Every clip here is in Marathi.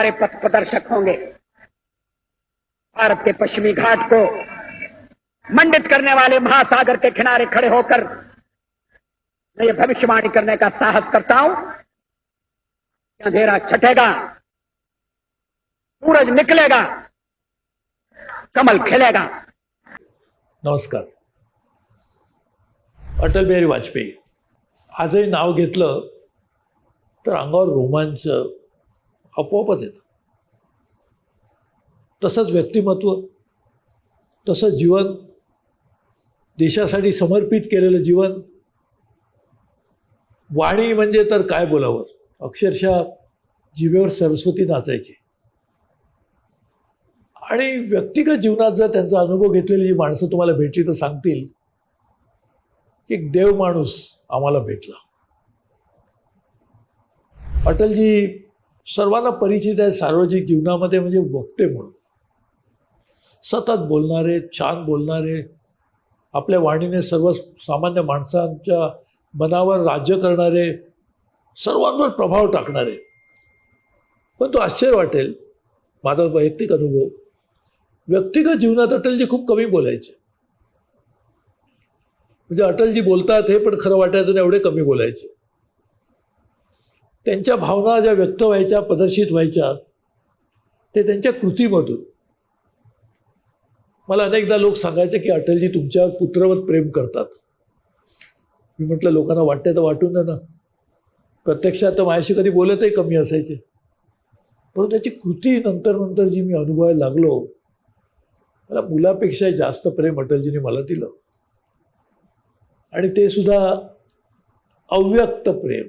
हमारे पथ प्रदर्शक होंगे। भारत के पश्चिमी घाट को मंडित करने वाले महासागर के किनारे खड़े होकर मैं ये भविष्यवाणी करने का साहस करता हूं अंधेरा छटेगा सूरज निकलेगा कमल खिलेगा। नमस्कार। अटल बिहारी वाजपेयी आजही नाव घेतलं तर अंगावर रोमांच आपोआपच येतं. तसंच व्यक्तिमत्व तसंच जीवन देशासाठी समर्पित केलेलं जीवन. वाणी म्हणजे तर काय बोलावं? अक्षरशः जीवेवर सरस्वती नाचायची. आणि व्यक्तिगत जीवनात जर त्यांचा अनुभव घेतलेली जी माणसं तुम्हाला भेटली तर सांगतील की एक देव माणूस आम्हाला भेटला. अटलजी सर्वांना परिचित आहे सार्वजनिक जीवनामध्ये म्हणजे वक्ते म्हणून. सतत बोलणारे छान बोलणारे आपल्या वाणीने सर्व सामान्य माणसांच्या मनावर राज्य करणारे सर्वांवर प्रभाव टाकणारे. पण तो आश्चर्य वाटेल माझा वैयक्तिक अनुभव व्यक्तिगत जीवनात अटलजी खूप कमी बोलायचे. म्हणजे अटलजी बोलतात हे पण खरं वाटायचं एवढे कमी बोलायचे. त्यांच्या भावना ज्या व्यक्त व्हायच्या प्रदर्शित व्हायच्या ते त्यांच्या कृतीमधून. मला अनेकदा लोक सांगायचे की अटलजी तुमच्या पुत्रावर प्रेम करतात. मी म्हटलं लोकांना वाटते तर वाटून द्या ना. प्रत्यक्षात तर माझ्याशी कधी बोलतही कमी असायचे. परंतु त्याची कृती नंतर नंतर जी मी अनुभवायला लागलो मला मुलापेक्षा जास्त प्रेम अटलजीने मला दिलं. आणि ते सुद्धा अव्यक्त प्रेम.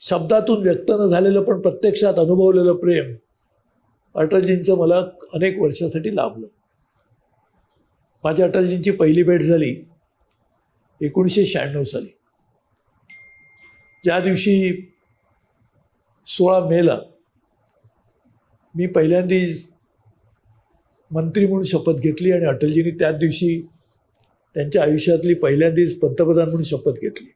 शब्दातून व्यक्त न झालेलं पण प्रत्यक्षात अनुभवलेलं प्रेम अटलजींचं मला अनेक वर्षासाठी लाभलं. माझ्या अटलजींची पहिली भेट झाली एकोणीसशे शहाण्णव साली. ज्या दिवशी सोळा मेला मी पहिल्यांदी मंत्री म्हणून शपथ घेतली आणि अटलजींनी त्याच दिवशी त्यांच्या आयुष्यातली पहिल्यांदीच पंतप्रधान म्हणून शपथ घेतली.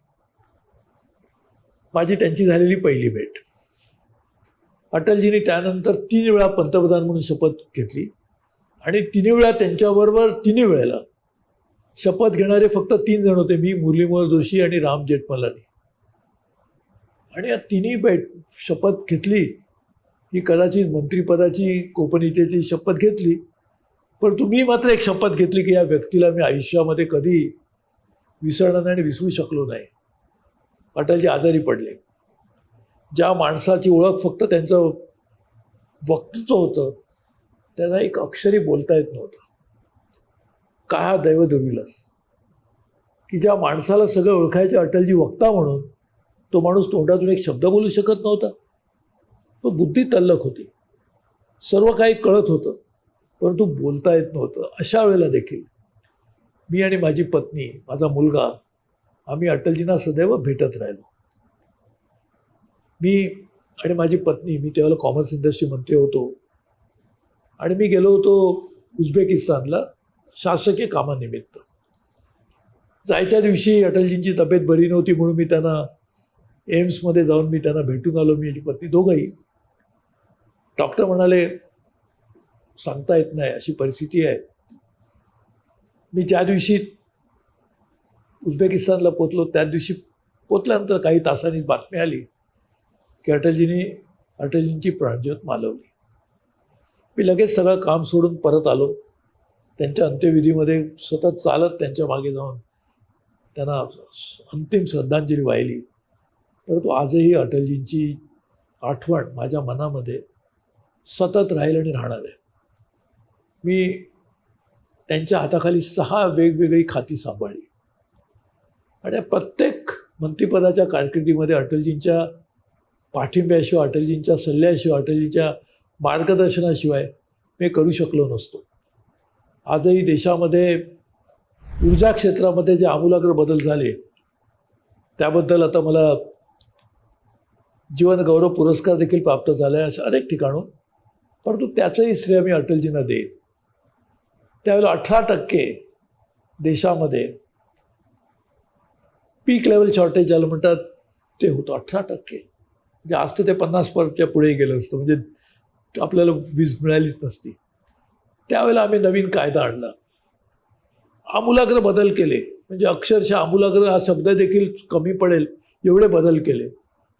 माझी त्यांची झालेली पहिली भेट. अटलजींनी त्यानंतर तीन वेळा पंतप्रधान म्हणून शपथ घेतली आणि तिन्ही वेळा त्यांच्याबरोबर तिन्ही वेळेला शपथ घेणारे फक्त तीन जण होते मी मुरलीमोहर जोशी आणि राम जेठमलानी. आणि या तिन्ही भेट शपथ घेतली ही कदाचित मंत्रिपदाची गोपनीयतेची शपथ घेतली परंतु मी मात्र एक शपथ घेतली की या व्यक्तीला मी आयुष्यामध्ये कधी विसरणार नाही आणि विसरू शकलो नाही. अटलजी आजारी पडले. ज्या माणसाची ओळख फक्त त्यांचं वक्तृत्व होतं त्यांना एक अक्षरी बोलता येत नव्हतं. काय हा दैव दुर्मिलास की ज्या माणसाला सगळं ओळखायचे अटलजी वक्ता म्हणून तो माणूस तोंडातून एक शब्द बोलू शकत नव्हता. तो बुद्धी तल्लक होती. सर्व काही कळत होतं परंतु बोलता येत नव्हतं. अशा वेळेला देखील मी आणि माझी पत्नी माझा मुलगा आम्ही अटलजींना सदैव भेटत राहिलो. मी आणि माझी पत्नी मी त्यावेळेला कॉमर्स इंडस्ट्री मंत्री होतो. आणि मी गेलो होतो उझबेकिस्तानला शासकीय कामानिमित्त. जायच्या दिवशी अटलजींची तब्येत बरी नव्हती म्हणून मी त्यांना एम्समध्ये जाऊन मी त्यांना भेटून आलो मी याची पत्नी दोघंही. डॉक्टर म्हणाले सांगता येत नाही अशी परिस्थिती आहे. मी ज्या दिवशी उझबेकिस्तानला पोचलो त्या दिवशी पोचल्यानंतर काही तासांनी बातमी आली की अटलजींनी अटलजींची प्राणज्योत मालवली. मी लगेच सगळं काम सोडून परत आलो. त्यांच्या अंत्यविधीमध्ये सतत चालत त्यांच्या मागे जाऊन त्यांना अंतिम श्रद्धांजली वाहिली. परंतु आजही अटलजींची आठवण माझ्या मनामध्ये सतत राहील आणि राहणार आहे. मी त्यांच्या हाताखाली सहा वेगवेगळी खाती सांभाळली. आणि प्रत्येक मंत्रिपदाच्या कारकिर्दीमध्ये अटलजींच्या पाठिंब्याशिवाय अटलजींच्या सल्ल्याशिवाय अटलजींच्या मार्गदर्शनाशिवाय मी करू शकलो नसतो. आजही देशामध्ये ऊर्जा क्षेत्रामध्ये जे आमूलाग्र बदल झाले त्याबद्दल आता मला जीवन गौरव पुरस्कार देखील प्राप्त झाला आहे अशा अनेक ठिकाणून. परंतु त्याचंही श्रेय मी अटलजींना देईन. त्यावेळेला अठरा टक्के देशामध्ये पीक लेवल शॉर्टेज ज्याला म्हणतात ते होतं अठरा टक्के. म्हणजे आज तर ते पन्नास परच्या पुढे गेलं असतं. म्हणजे आपल्याला वीज मिळालीच नसती. त्यावेळेला आम्ही नवीन कायदा आणला. आमूलाग्र बदल केले. म्हणजे अक्षरशः आमूलाग्र हा शब्द देखील कमी पडेल एवढे बदल केले.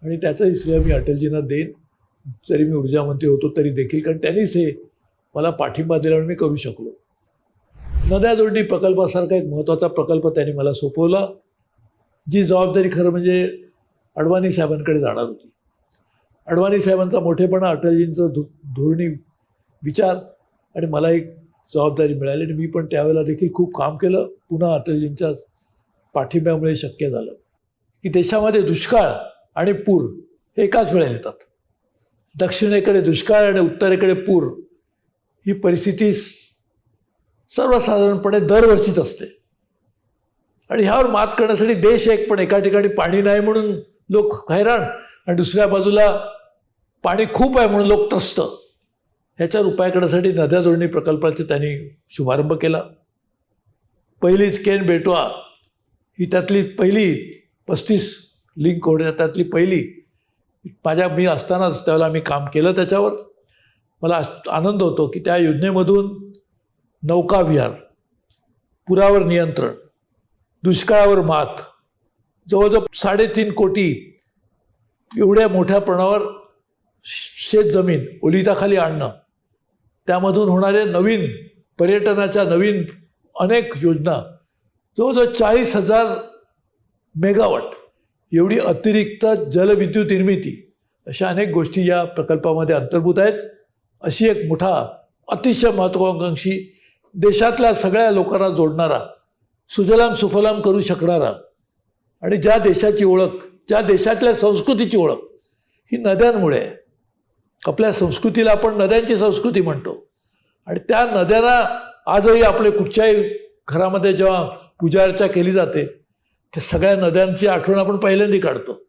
आणि त्याचाही श्रेय मी अटलजींना देईन. जरी मी ऊर्जामंत्री होतो तरी देखील. कारण त्यांनीच हे मला पाठिंबा दिला आणि मी करू शकलो. नद्या जोडणी प्रकल्पासारखा एक महत्त्वाचा प्रकल्प त्यांनी मला सोपवला. जी जबाबदारी खरं म्हणजे अडवाणी साहेबांकडे जाणार होती. अडवाणी साहेबांचा मोठेपणा अटलजींचं धो धोरणी विचार आणि मला एक जबाबदारी मिळाली आणि मी पण त्यावेळेला देखील खूप काम केलं. पुन्हा अटलजींच्या पाठिंब्यामुळे शक्य झालं. की देशामध्ये दुष्काळ आणि पूर हे एकाच वेळेला येतात. दक्षिणेकडे दुष्काळ आणि उत्तरेकडे पूर ही परिस्थिती सर्वसाधारणपणे दरवर्षीच असते. आणि ह्यावर मात करण्यासाठी देश एक पण एका ठिकाणी पाणी नाही म्हणून लोक हैराण. आणि दुसऱ्या बाजूला पाणी खूप आहे म्हणून लोक त्रस्त. ह्याच्यावर उपाय करण्यासाठी नद्या जोडणी प्रकल्पाचा त्यांनी शुभारंभ केला. पहिलीच केन बेटवा ही त्यातली पहिली पस्तीस लिंक होण्या त्यातली पहिली. माझ्या मी असतानाच त्यावेळेला आम्ही काम केलं त्याच्यावर. मला आनंद होतो की त्या योजनेमधून नौकाविहार पुरावर नियंत्रण दुष्काळावर मात. जवळजवळ साडेतीन कोटी एवढ्या मोठ्या प्रमाणावर शेत जमीन ओलिताखाली आणणं. त्यामधून होणारे नवीन पर्यटनाच्या नवीन अनेक योजना. जवळजवळ चाळीस हजार मेगावॉट एवढी अतिरिक्त जलविद्युत निर्मिती. अशा अनेक गोष्टी या प्रकल्पामध्ये अंतर्भूत आहेत. अशी एक मोठा अतिशय महत्त्वाकांक्षी देशातल्या सगळ्या लोकांना जोडणारा सुजलाम सुफलाम करू शकणारा. आणि ज्या देशाची ओळख ज्या देशातल्या संस्कृतीची ओळख ही नद्यांमुळे आहे. आपल्या संस्कृतीला आपण नद्यांची संस्कृती म्हणतो. आणि त्या नद्यांना आजही आपले कुठच्याही घरामध्ये जेव्हा पूजा अर्चा केली जाते त्या सगळ्या नद्यांची आठवण आपण पहिल्यांदा काढतो.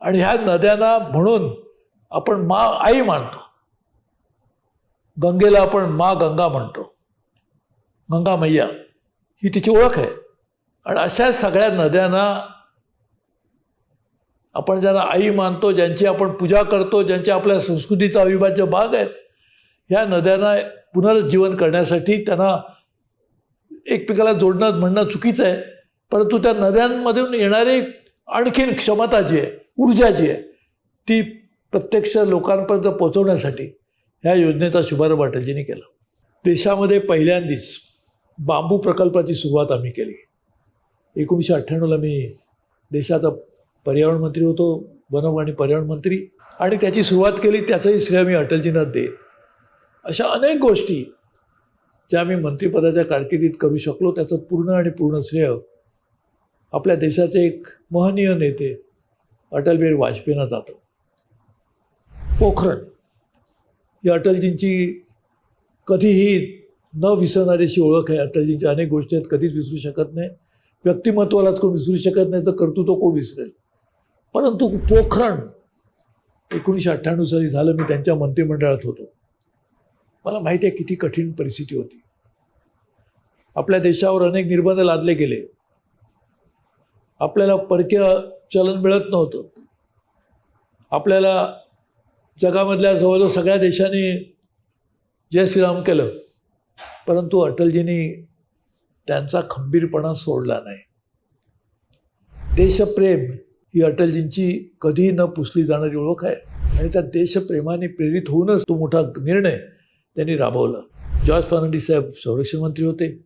आणि ह्या नद्यांना म्हणून आपण मा आई मानतो. गंगेला आपण मा गंगा म्हणतो. गंगा मैया. ही तिची ओळख आहे. आणि अशा सगळ्या नद्यांना आपण ज्यांना आई मानतो ज्यांची आपण पूजा करतो ज्यांचे आपल्या संस्कृतीचा अविभाज्य भाग आहेत ह्या नद्यांना पुनरुज्जीवन करण्यासाठी त्यांना एकमेकाला जोडणं म्हणणं चुकीचं आहे. परंतु त्या नद्यांमधून येणारी आणखीन क्षमता जी आहे ऊर्जा जी आहे ती प्रत्यक्ष लोकांपर्यंत पोहोचवण्यासाठी ह्या योजनेचा शुभारंभ अटलजींनी केला. देशामध्ये पहिल्यांदीच बांबू प्रकल्पाची सुरुवात आम्ही केली. एकोणीसशे अठ्ठ्याण्णवला मी देशाचा पर्यावरण मंत्री होतो वन आणि पर्यावरण मंत्री. आणि त्याची सुरुवात केली त्याचंही श्रेय मी अटलजींना दे अशा अनेक गोष्टी ज्या मी मंत्रिपदाच्या कारकिर्दीत करू शकलो त्याचं पूर्ण आणि पूर्ण श्रेय आपल्या देशाचे एक महनीय नेते अटल बिहारी वाजपेयींना जातं. पोखरण. ही अटलजींची कधीही न विसरणारी अशी ओळख आहे अटलजींच्या अनेक गोष्टी आहेत कधीच विसरू शकत नाही. व्यक्तिमत्वालाच कोण विसरू शकत नाही तर कर्तृत्व कोण विसरेल? परंतु पोखरण एकोणीसशे अठ्ठ्याण्णव साली झालं मी त्यांच्या मंत्रिमंडळात होतो. मला माहिती आहे किती कठीण परिस्थिती होती. आपल्या देशावर अनेक निर्बंध लादले गेले. आपल्याला परकीय चलन मिळत नव्हतं. आपल्याला जगामधल्या जवळजवळ सगळ्या देशांनी जय श्रीराम केलं. परंतु अटलजींनी त्यांचा खंबीरपणा सोडला नाही. देशप्रेम ही अटलजींची कधीही न पुसली जाणारी ओळख आहे आणि त्या देशप्रेमाने प्रेरित होऊनच तो मोठा निर्णय त्यांनी राबवला. जॉर्ज फर्नांडिस साहेब संरक्षण मंत्री होते.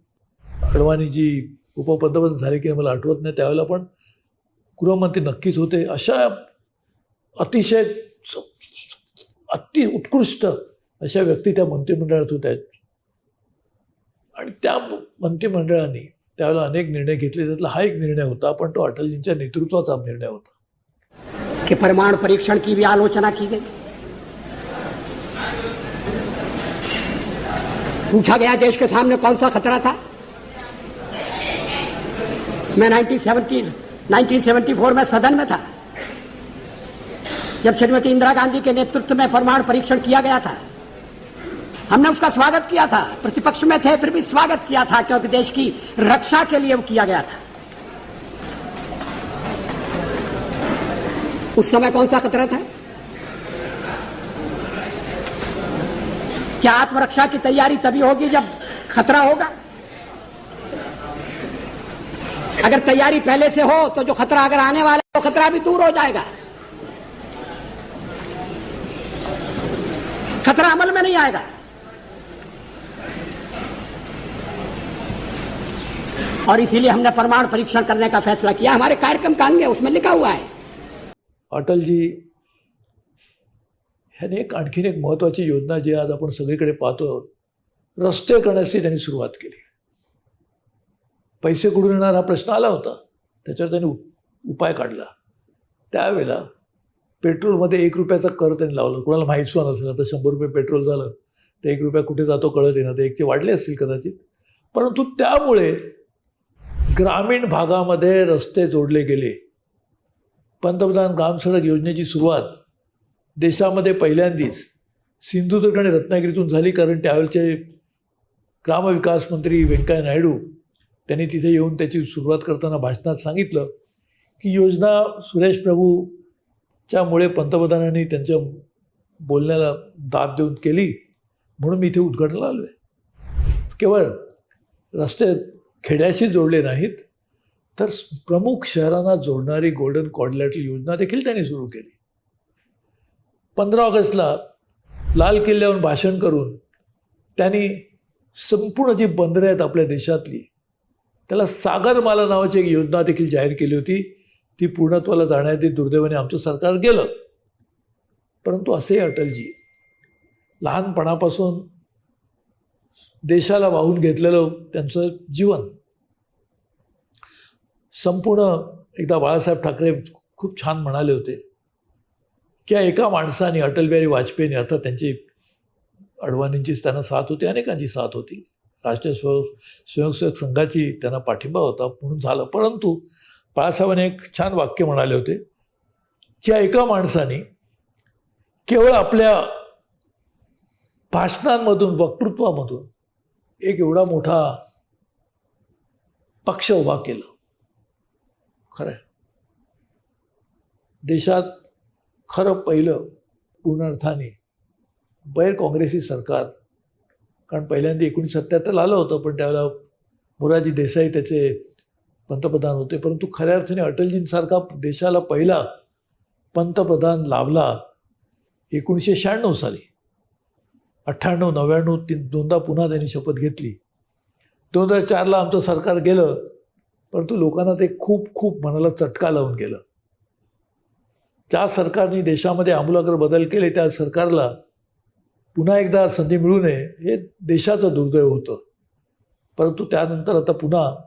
अडवाणीजी उपपंतप्रधान झाले की मला आठवत नाही त्यावेळेला पण गृहमंत्री नक्कीच होते. अशा अतिशय अति उत्कृष्ट अशा व्यक्ती त्या मंत्रिमंडळात होत्या. आणि त्या मंत्रिमंडळाने त्यावेळेला अनेक निर्णय घेतले. त्यातला हा एक निर्णय होता, पण तो अटलजींच्या नेतृत्वाचा निर्णय होता. कि परमाणु परीक्षण की भी आलोचना की गई? पूछा गया देश के सामने कौन सा खतरा था? मैं 1970 1974 में सदन में था, जब श्रीमती इंदिरा गांधी के नेतृत्व में परमाणु परीक्षण किया गया था। हमने उसका स्वागत किया था। प्रतिपक्ष में थे, फिर भी स्वागत किया था, क्योंकि देश की रक्षा के लिए वो किया गया था। उस समय कौन सा खतरा था? क्या आत्मरक्षा की तैयारी तभी होगी जब खतरा होगा? अगर तैयारी पहले से हो तो जो खतरा अगर आने वाला है तो खतरा भी दूर हो जाएगा। खतरा अमल में नहीं आएगा। और इसीलिए हमने परमाणु परीक्षण करने का फैसला किया। हमारे कार्यक्रम का अंग है उसमें लिखा हुआ है। अटलजी ह्याने एक आणखीन एक महत्त्वाची योजना जी आज आपण सगळीकडे पाहतो रस्ते करण्याची त्यांनी सुरुवात केली. पैसे कुठून येणार हा प्रश्न आला होता. त्याच्यावर त्यांनी उपाय काढला. त्यावेळेला पेट्रोलमध्ये एक रुपयाचा कर त्यांनी लावला. कुणाला माहीत सुद्धा नसेल आता शंभर रुपये पेट्रोल झालं तर एक रुपया कुठे जातो कळत येणार तर एकचे वाढले असतील कदाचित. परंतु त्यामुळे ग्रामीण भागामध्ये रस्ते जोडले गेले. पंतप्रधान ग्रामसडक योजनेची सुरुवात देशामध्ये पहिल्यांदीच सिंधुदुर्ग आणि रत्नागिरीतून झाली कारण त्यावेळचे ग्रामविकास मंत्री व्यंकय्या नायडू त्यांनी तिथे येऊन त्याची सुरुवात करताना भाषणात सांगितलं की योजना सुरेश प्रभूच्यामुळे पंतप्रधानांनी त्यांच्या बोलण्याला दाद देऊन केली म्हणून मी इथे उद्घाटनाला आलो आहे केवळ रस्ते खेड्याशी जोडले नाहीत तर प्रमुख शहरांना जोडणारी गोल्डन कॉर्डलॅटल योजना देखील त्यांनी सुरू केली. पंधरा ऑगस्टला लाल किल्ल्यावर भाषण करून त्यांनी संपूर्ण जी बंदरं आहेत आपल्या देशातली त्याला सागरमाला नावाची एक योजना देखील जाहीर केली होती. ती पूर्णत्वाला जाण्याआधी दुर्दैवाने आमचं सरकार गेलं. परंतु असेही अटलजी लहानपणापासून देशाला वाहून घेतलेलं त्यांचं जीवन संपूर्ण एकदा बाळासाहेब ठाकरे खूप छान म्हणाले होते की एका माणसाने अटल बिहारी वाजपेयीने अर्थात त्यांची अडवाणींचीच त्यांना साथ होती अनेकांची साथ होती. राष्ट्रीय स्व स्वयंसेवक संघाची त्यांना पाठिंबा होता म्हणून झालं. परंतु बाळासाहेबांनी एक छान वाक्य म्हणाले होते की एका माणसाने केवळ आपल्या भाषणांमधून वक्तृत्वामधून एक एवढा मोठा पक्ष उभा केला. खरं आहे. देशात खरं पहिलं पूर्ण अर्थाने बैर काँग्रेसी सरकार कारण पहिल्यांदा एकोणीसशे सत्त्याहत्तरला आलं होतं पण त्यावेळेला मोराजी देसाई त्याचे पंतप्रधान होते. परंतु खऱ्या अर्थाने अटलजींसारखा देशाला पहिला पंतप्रधान लाभला एकोणीसशे शहाण्णव साली. अठ्ठ्याण्णव नव्याण्णव तीन दोनदा पुन्हा त्यांनी शपथ घेतली. दोन हजार चारला आमचं सरकार गेलं परंतु लोकांना ते खूप खूप मनाला चटका लावून गेलं. ज्या सरकारने देशामध्ये आमूलाग्र बदल केले त्या सरकारला पुन्हा एकदा संधी मिळू नये हे देशाचं दुर्दैव होतं. परंतु त्यानंतर आता पुन्हा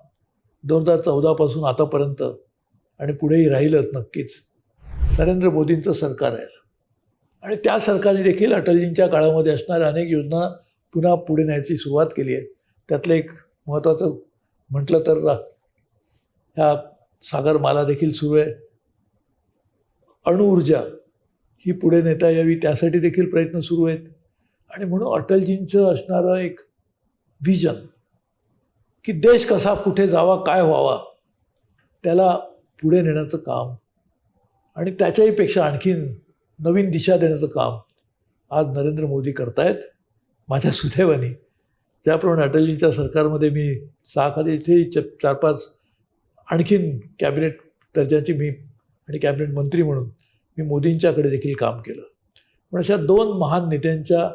दोन हजार चौदापासून आतापर्यंत आणि पुढेही राहिलंच नक्कीच. नरेंद्र मोदींचं सरकार राहिलं आणि त्या सरकारने देखील अटलजींच्या काळामध्ये असणाऱ्या अनेक योजना पुन्हा पुढे न्यायची सुरुवात केली आहे. त्यातलं एक महत्त्वाचं म्हटलं तर ह्या सागरमाला देखील सुरू आहे. अणुऊर्जा ही पुढे नेता यावी त्यासाठी देखील प्रयत्न सुरू आहेत. आणि म्हणून अटलजींचं असणारं एक विजन की देश कसा कुठे जावा काय व्हावा त्याला पुढे नेण्याचं काम आणि त्याच्याहीपेक्षा आणखीन नवीन दिशा देण्याचं काम आज नरेंद्र मोदी करतायत माझ्या सुदैवानी. त्याप्रमाणे अटलजींच्या सरकारमध्ये मी सहा खाली इथे च चार पाच आणखीन कॅबिनेट दर्जाची मी आणि कॅबिनेट मंत्री म्हणून मी मोदींच्याकडे देखील काम केलं. पण अशा दोन महान नेत्यांच्या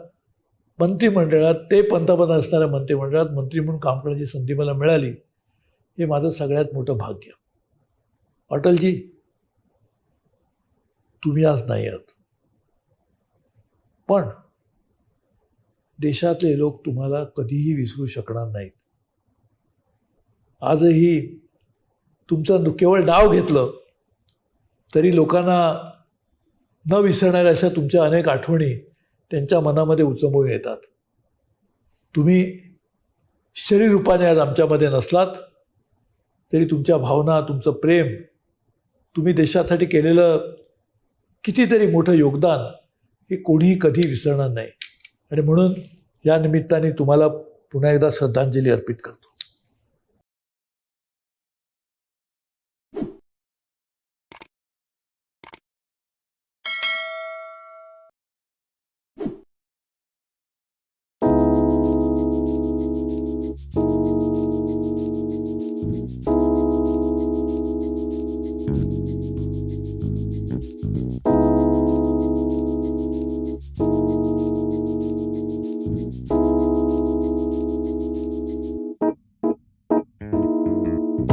मंत्रिमंडळात ते पंतप्रधान असणाऱ्या मंत्रिमंडळात मंत्री म्हणून काम करण्याची संधी मला मिळाली हे माझं सगळ्यात मोठं भाग्य. अटलजी तुम्ही आज नाही आहात. पण देशातले लोक तुम्हाला कधीही विसरू शकणार नाहीत. आजही तुमचं केवळ नाव घेतलं तरी लोकांना न विसरणाऱ्या अशा तुमच्या अनेक आठवणी त्यांच्या मनामध्ये उचंबळून येतात. तुम्ही शरीरूपाने आज आमच्यामध्ये नसलात तरी तुमच्या भावना तुमचं प्रेम तुम्ही देशासाठी केलेलं कितीतरी मोठं योगदान हे कोणीही कधी विसरणार नाही. आणि म्हणून या निमित्ताने तुम्हाला पुन्हा एकदा श्रद्धांजली अर्पित करतो.